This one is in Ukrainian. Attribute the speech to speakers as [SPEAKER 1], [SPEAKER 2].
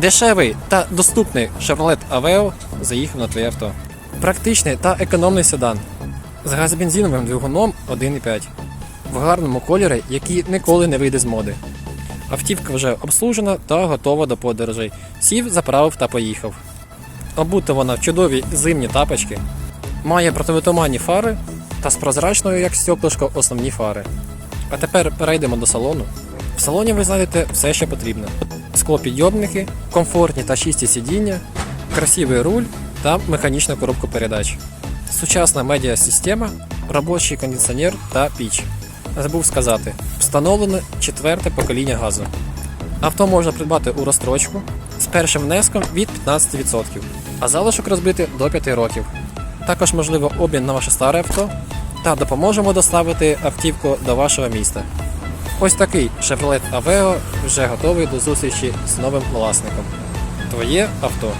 [SPEAKER 1] Дешевий та доступний Chevrolet Aveo заїхав на твоє авто. Практичний та економний седан з газобензиновим двигуном 1.5 в гарному кольорі, який ніколи не вийде з моди. Автівка вже обслужена та готова до подорожей. Сів, заправив та поїхав. Обута вона в чудові зимні тапочки, має противотуманні фари та з прозрачною, як стеклишко, основні фари. А тепер перейдемо до салону. В салоні ви знайдете все, що потрібно: склопідйомники, комфортні та чисті сидіння, красивий руль та механічна коробка передач, сучасна медіасистема, робочий кондиціонер та піч. Забув сказати, встановлене четверте покоління газу. Авто можна придбати у розстрочку з першим внеском від 15%, а залишок розбити до 5 років. Також можливо обмін на ваше старе авто та допоможемо доставити автівку до вашого міста. Ось такий Chevrolet Aveo вже готовий до зустрічі з новим власником. Твоє авто.